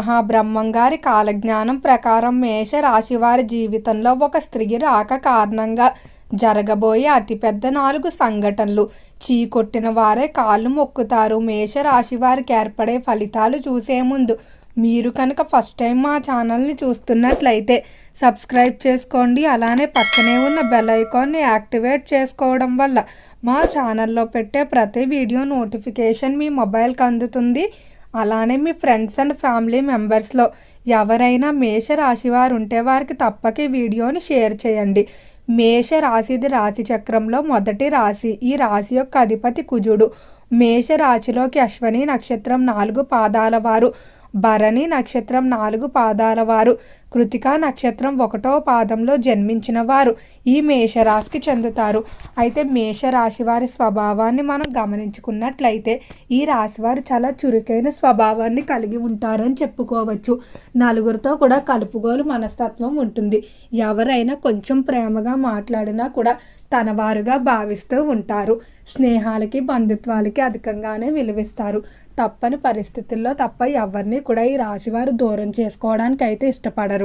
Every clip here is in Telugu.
మహాబ్రహ్మంగారి కాలజ్ఞానం ప్రకారం మేష రాశివారి జీవితంలో ఒక స్త్రీ రాక కారణంగా జరగబోయే అతిపెద్ద నాలుగు సంఘటనలు. చీకొట్టిన వారే కాళ్ళు మొక్కుతారు. మేష రాశి వారికి ఏర్పడే ఫలితాలు చూసే ముందు మీరు కనుక ఫస్ట్ టైం మా ఛానల్ని చూస్తున్నట్లయితే సబ్స్క్రైబ్ చేసుకోండి. అలానే పక్కనే ఉన్న బెల్ ఐకాన్ని యాక్టివేట్ చేసుకోవడం వల్ల మా ఛానల్లో పెట్టే ప్రతి వీడియో నోటిఫికేషన్ మీ మొబైల్కి అందుతుంది. అలానే మీ ఫ్రెండ్స్ అండ్ ఫ్యామిలీ మెంబర్స్లో ఎవరైనా మేష రాశి వారు ఉంటే వారికి తప్పక వీడియోని షేర్ చేయండి. మేష రాశిది రాశి చక్రంలో మొదటి రాశి ఈ రాశి యొక్క అధిపతి కుజుడు. మేష రాశిలోకి అశ్వని నక్షత్రం నాలుగు పాదాల వారు భరణి నక్షత్రం నాలుగు పాదాల వారు కృతికా నక్షత్రం ఒకటో పాదంలో జన్మించిన వారు. ఈ మేషరాశికి చెందుతారు. అయితే మేషరాశి వారి స్వభావాన్ని మనం గమనించుకున్నట్లయితే ఈ రాశి వారు చాలా చురుకైన స్వభావాన్ని కలిగి ఉంటారని చెప్పుకోవచ్చు. నలుగురితో కూడా కలుపుగోలు మనస్తత్వం ఉంటుంది. ఎవరైనా కొంచెం ప్రేమగా మాట్లాడినా కూడా తన వారుగా భావిస్తూ ఉంటారు. స్నేహాలకి బంధుత్వాలకి అధికంగానే విలువిస్తారు. తప్పని పరిస్థితుల్లో తప్ప ఎవరిని కూడా ఈ రాశివారు దూరం చేసుకోవడానికి అయితే ఇష్టపడరు.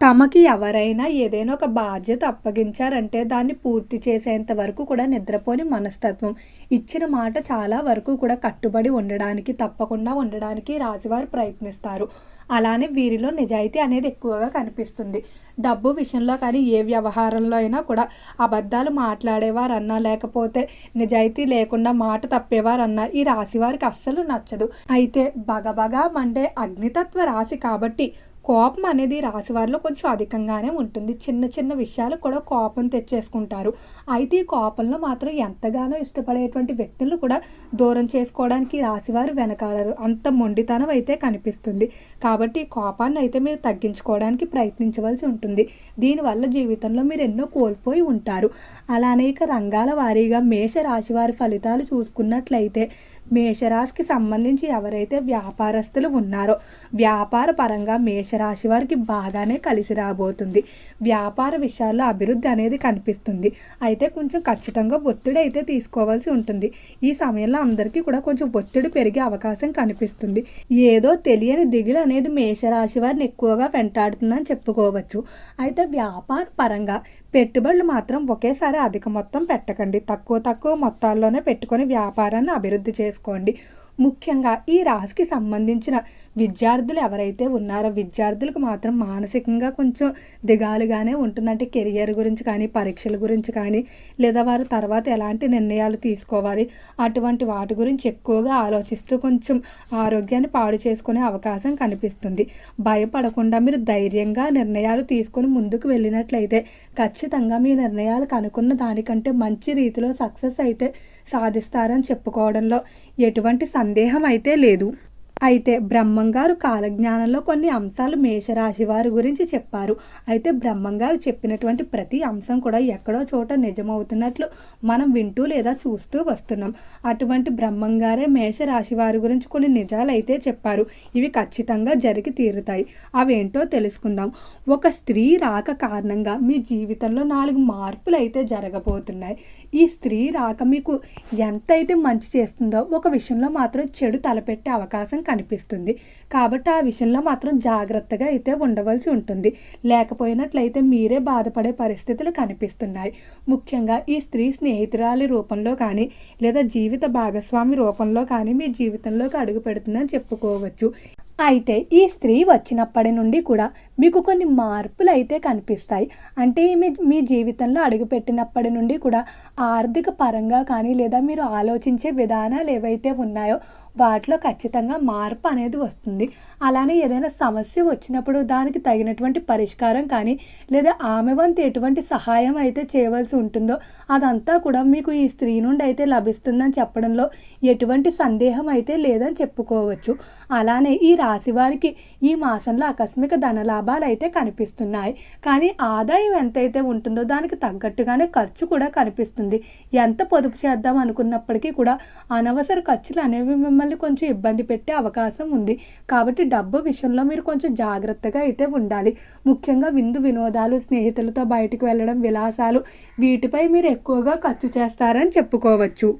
తమకి ఎవరైనా ఏదైనా ఒక బాధ్యత అప్పగించారంటే దాన్ని పూర్తి చేసేంత వరకు కూడా నిద్రపోని మనస్తత్వం. ఇచ్చిన మాట చాలా వరకు కూడా కట్టుబడి ఉండడానికి తప్పకుండా ఉండడానికి రాశివారు ప్రయత్నిస్తారు. అలానే వీరిలో నిజాయితీ అనేది ఎక్కువగా కనిపిస్తుంది. డబ్బు విషయంలో కానీ ఏ వ్యవహారంలో అయినా కూడా అబద్ధాలు మాట్లాడేవారన్నా లేకపోతే నిజాయితీ లేకుండా మాట తప్పేవారన్నా ఈ రాశి వారికి అస్సలు నచ్చదు. అయితే బగబగా మండే అగ్నితత్వ రాశి కాబట్టి కోపం అనేది రాశివారిలో కొంచెం అధికంగానే ఉంటుంది. చిన్న చిన్న విషయాలు కూడా కోపం తెచ్చేసుకుంటారు. అయితే ఈ కోపంలో మాత్రం ఎంతగానో ఇష్టపడేటువంటి వ్యక్తులు కూడా దూరం చేసుకోవడానికి రాశివారు వెనకాడరు. అంత మొండితనం అయితే కనిపిస్తుంది. కాబట్టి ఈ కోపాన్ని అయితే మీరు తగ్గించుకోవడానికి ప్రయత్నించవలసి ఉంటుంది. దీనివల్ల జీవితంలో మీరు ఎన్నో కోల్పోయి ఉంటారు. అలా అనేక రంగాల వారీగా మేష రాశివారి ఫలితాలు చూసుకున్నట్లయితే మేషరాశికి సంబంధించి ఎవరైతే వ్యాపారస్తులు ఉన్నారో వ్యాపార పరంగా మేషరాశి వారికి బాగానే కలిసి రాబోతుంది. వ్యాపార విషయాల్లో అభివృద్ధి అనేది కనిపిస్తుంది. అయితే కొంచెం ఖచ్చితంగా ఒత్తిడి అయితే తీసుకోవాల్సి ఉంటుంది. ఈ సమయంలో అందరికీ కూడా కొంచెం ఒత్తిడి పెరిగే అవకాశం కనిపిస్తుంది. ఏదో తెలియని దిగులు అనేది మేషరాశి వారిని ఎక్కువగా వెంటాడుతుందని చెప్పుకోవచ్చు. అయితే వ్యాపార పరంగా పెట్టుబడులు మాత్రం ఒకేసారి అధిక మొత్తం పెట్టకండి. తక్కువ తక్కువ మొత్తాల్లోనే పెట్టుకొని వ్యాపారాన్ని అభివృద్ధి చేసుకోండి. ముఖ్యంగా ఈ రాశికి సంబంధించిన విద్యార్థులు ఎవరైతే ఉన్నారో విద్యార్థులకు మాత్రం మానసికంగా కొంచెం దిగాలుగానే ఉంటుందంటే కెరియర్ గురించి కానీ పరీక్షల గురించి కానీ లేదా వారు తర్వాత ఎలాంటి నిర్ణయాలు తీసుకోవాలి అటువంటి వాటి గురించి ఎక్కువగా ఆలోచిస్తూ కొంచెం ఆరోగ్యాన్ని పాడు చేసుకునే అవకాశం కనిపిస్తుంది. భయపడకుండా మీరు ధైర్యంగా నిర్ణయాలు తీసుకొని ముందుకు వెళ్ళినట్లయితే ఖచ్చితంగా మీ నిర్ణయాలకు అనుకున్న దానికంటే మంచి రీతిలో సక్సెస్ అయితే సాధిస్తారని చెప్పుకోవడంలో ఎటువంటి సందేహం అయితే లేదు. అయితే బ్రహ్మంగారు కాలజ్ఞానంలో కొన్ని అంశాలు మేషరాశి వారి గురించి చెప్పారు. అయితే బ్రహ్మంగారు చెప్పినటువంటి ప్రతి అంశం కూడా ఎక్కడో చోట నిజమవుతున్నట్లు మనం వింటూ లేదా చూస్తూ వస్తున్నాం. అటువంటి బ్రహ్మంగారే మేషరాశి వారి గురించి కొన్ని నిజాలు అయితే చెప్పారు. ఇవి ఖచ్చితంగా జరిగి తీరుతాయి. అవేంటో తెలుసుకుందాం. ఒక స్త్రీ రాక కారణంగా మీ జీవితంలో నాలుగు మార్పులు అయితే జరగబోతున్నాయి. ఈ స్త్రీ రాక మీకు ఎంతైతే మంచి చేస్తుందో ఒక విషయంలో మాత్రం చెడు తలపెట్టే అవకాశం కనిపిస్తుంది. కాబట్టి ఆ విషయంలో మాత్రం జాగ్రత్తగా అయితే ఉండవలసి ఉంటుంది. లేకపోయినట్లయితే మీరే బాధపడే పరిస్థితులు కనిపిస్తున్నాయి. ముఖ్యంగా ఈ స్త్రీ స్నేహితురాలి రూపంలో కానీ లేదా జీవిత భాగస్వామి రూపంలో కానీ మీ జీవితంలోకి అడుగు పెడుతుందని చెప్పుకోవచ్చు. అయితే ఈ స్త్రీ వచ్చినప్పటి నుండి కూడా మీకు కొన్ని మార్పులు అయితే కనిపిస్తాయి. అంటే మీ మీ జీవితంలో అడుగుపెట్టినప్పటి నుండి కూడా ఆర్థిక పరంగా కానీ లేదా మీరు ఆలోచించే విధానాలు ఏవైతే ఉన్నాయో వాటిలో ఖచ్చితంగా మార్పు అనేది వస్తుంది. అలానే ఏదైనా సమస్య వచ్చినప్పుడు దానికి తగినటువంటి పరిష్కారం కానీ లేదా ఆమె వంతు ఎటువంటి సహాయం అయితే చేయవలసి ఉంటుందో అదంతా కూడా మీకు ఈ స్త్రీ నుండి అయితే లభిస్తుందని చెప్పడంలో ఎటువంటి సందేహం అయితే లేదని చెప్పుకోవచ్చు. అలానే ఈ రాశి వారికి ఈ మాసంలో ఆకస్మిక ధన లాభాలు అయితే కనిపిస్తున్నాయి. కానీ ఆదాయం ఎంతైతే ఉంటుందో దానికి తగ్గట్టుగానే ఖర్చు కూడా కనిపిస్తుంది. ఎంత పొదుపు చేద్దాం అనుకున్నప్పటికీ కూడా అనవసర ఖర్చులు అనేవి మిమ్మల్ని కొంచెం ఇబ్బంది పెట్టే అవకాశం ఉంది. కాబట్టి డబ్బు విషయంలో మీరు కొంచెం జాగ్రత్తగా అయితే ఉండాలి. ముఖ్యంగా విందు వినోదాలు స్నేహితులతో బయటకు వెళ్ళడం విలాసాలు వీటిపై మీరు ఎక్కువగా ఖర్చు చేస్తారని చెప్పుకోవచ్చు.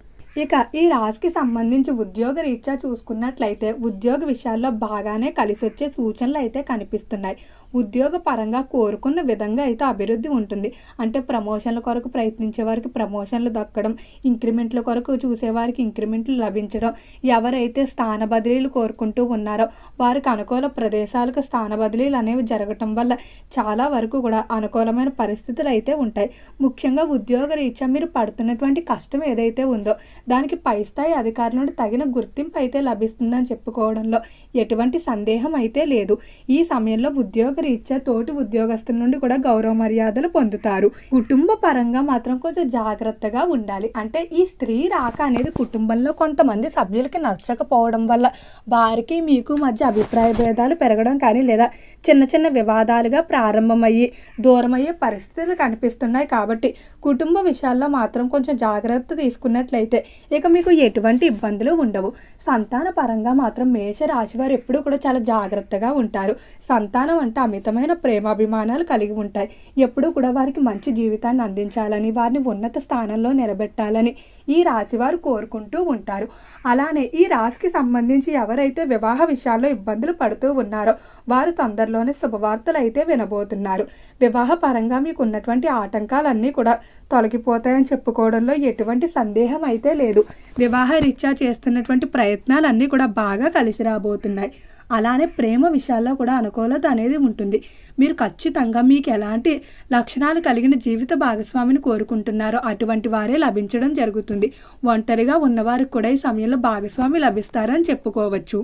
ఇక ఈ రాశికి సంబంధించి ఉద్యోగ రీత్యా చూసుకున్నట్లయితే ఉద్యోగ విషయాల్లో బాగానే కలిసి వచ్చే సూచనలు అయితే కనిపిస్తున్నాయి. ఉద్యోగ పరంగా కోరుకున్న విధంగా అయితే అభివృద్ధి ఉంటుంది. అంటే ప్రమోషన్ల కొరకు ప్రయత్నించే వారికి ప్రమోషన్లు దక్కడం ఇంక్రిమెంట్ల కొరకు చూసేవారికి ఇంక్రిమెంట్లు లభించడం ఎవరైతే స్థాన బదిలీలు కోరుకుంటూ ఉన్నారో వారికి అనుకూల ప్రదేశాలకు స్థాన బదిలీలు అనేవి జరగటం వల్ల చాలా వరకు కూడా అనుకూలమైన పరిస్థితులు అయితే ఉంటాయి. ముఖ్యంగా ఉద్యోగ రీత్యా మీరు పడుతున్నటువంటి కష్టం ఏదైతే ఉందో దానికి పై స్థాయి అధికారుల నుండి తగిన గుర్తింపు అయితే లభిస్తుందని చెప్పుకోవడంలో ఎటువంటి సందేహం అయితే లేదు. ఈ సమయంలో ఉద్యోగ రీత్యా తోటి ఉద్యోగస్తుల నుండి కూడా గౌరవ మర్యాదలు పొందుతారు. కుటుంబ పరంగా మాత్రం కొంచెం జాగ్రత్తగా ఉండాలి. అంటే ఈ స్త్రీ రాక అనేది కుటుంబంలో కొంతమంది సభ్యులకి నచ్చకపోవడం వల్ల వారికి మీకు మధ్య అభిప్రాయ భేదాలు పెరగడం కానీ లేదా చిన్న చిన్న వివాదాలుగా ప్రారంభమయ్యి దూరమయ్యే పరిస్థితులు కనిపిస్తున్నాయి కాబట్టి కుటుంబ విషయాల్లో మాత్రం కొంచెం జాగ్రత్త తీసుకున్నట్లయితే ఇక మీకు ఎటువంటి ఇబ్బందులు ఉండవు. సంతాన పరంగా మాత్రం మేష రాశి వారు ఎప్పుడూ కూడా చాలా జాగ్రత్తగా ఉంటారు. సంతానం అంటే అమితమైన ప్రేమాభిమానాలు కలిగి ఉంటాయి. ఎప్పుడూ కూడా వారికి మంచి జీవితాన్ని అందించాలని వారిని ఉన్నత స్థానంలో నిలబెట్టాలని ఈ రాశి వారు కోరుకుంటూ ఉంటారు. అలానే ఈ రాశికి సంబంధించి ఎవరైతే వివాహ విషయాల్లో ఇబ్బందులు పడుతూ ఉన్నారో వారు తొందరలోనే శుభవార్తలు అయితే వినబోతున్నారు. వివాహ పరంగా మీకు ఉన్నటువంటి ఆటంకాలన్నీ కూడా తొలగిపోతాయని చెప్పుకోవడంలో ఎటువంటి సందేహం అయితే లేదు. వివాహ రీత్యా చేస్తున్నటువంటి ప్రయత్నాలన్నీ కూడా బాగా కలిసి రాబోతున్నాయి. అలానే ప్రేమ విషయాల్లో కూడా అనుకూలత అనేది ఉంటుంది. మీరు ఖచ్చితంగా మీకు ఎలాంటి లక్షణాలు కలిగిన జీవిత భాగస్వామిని కోరుకుంటున్నారో అటువంటి వారే లభించడం జరుగుతుంది. ఒంటరిగా ఉన్నవారికి కూడా ఈ సమయంలో భాగస్వామి లభిస్తారని చెప్పుకోవచ్చు.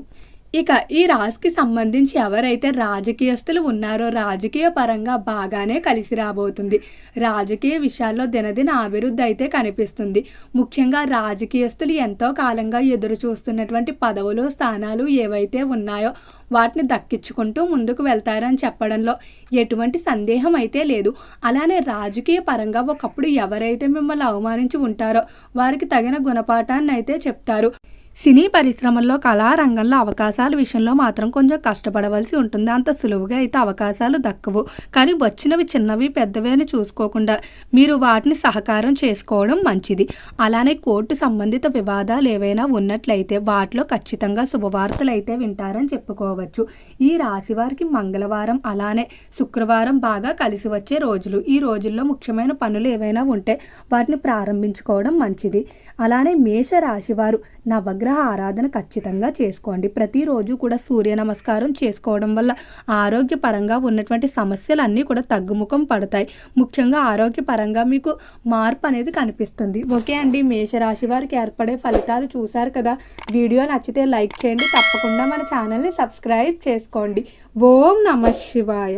ఇక ఈ రాశికి సంబంధించి ఎవరైతే రాజకీయస్తులు ఉన్నారో రాజకీయ పరంగా బాగానే కలిసి రాబోతుంది. రాజకీయ విషయాల్లో దినదిన అభివృద్ధి అయితే కనిపిస్తుంది. ముఖ్యంగా రాజకీయస్తులు ఎంతో కాలంగా ఎదురు చూస్తున్నటువంటి పదవులు స్థానాలు ఏవైతే ఉన్నాయో వాటిని దక్కించుకుంటూ ముందుకు వెళ్తారని చెప్పడంలో ఎటువంటి సందేహం అయితే లేదు. అలానే రాజకీయ పరంగా ఒకప్పుడు ఎవరైతే మిమ్మల్ని అవమానించి ఉంటారో వారికి తగిన గుణపాఠాన్ని అయితే చెప్తారు. సినీ పరిశ్రమల్లో కళారంగంలో అవకాశాల విషయంలో మాత్రం కొంచెం కష్టపడవలసి ఉంటుంది. అంత సులువుగా అయితే అవకాశాలు దక్కవు. కానీ వచ్చినవి చిన్నవి పెద్దవి అని చూసుకోకుండా మీరు వాటిని సహకారం చేసుకోవడం మంచిది. అలానే కోర్టు సంబంధిత వివాదాలు ఏవైనా ఉన్నట్లయితే వాటిలో ఖచ్చితంగా శుభవార్తలు అయితే వింటారని చెప్పుకోవచ్చు. ఈ రాశి వారికి మంగళవారం అలానే శుక్రవారం బాగా కలిసి వచ్చే రోజులు. ఈ రోజుల్లో ముఖ్యమైన పనులు ఏవైనా ఉంటే వాటిని ప్రారంభించుకోవడం మంచిది. అలానే మేష రాశివారు వారు నవగ్రహ ఆరాధన ఖచ్చితంగా చేసుకోండి. ప్రతిరోజు కూడా సూర్య నమస్కారం చేసుకోవడం వల్ల ఆరోగ్యపరంగా ఉన్నటువంటి సమస్యలన్నీ కూడా తగ్గుముఖం పడతాయి. ముఖ్యంగా ఆరోగ్యపరంగా మీకు మార్పు అనేది కనిపిస్తుంది. ఓకే అండి మేషరాశి వారికి ఏర్పడే ఫలితాలు చూశారు కదా? వీడియో నచ్చితే లైక్ చేయండి. తప్పకుండా మన ఛానల్ని సబ్స్క్రైబ్ చేసుకోండి. ఓం నమ శివాయ.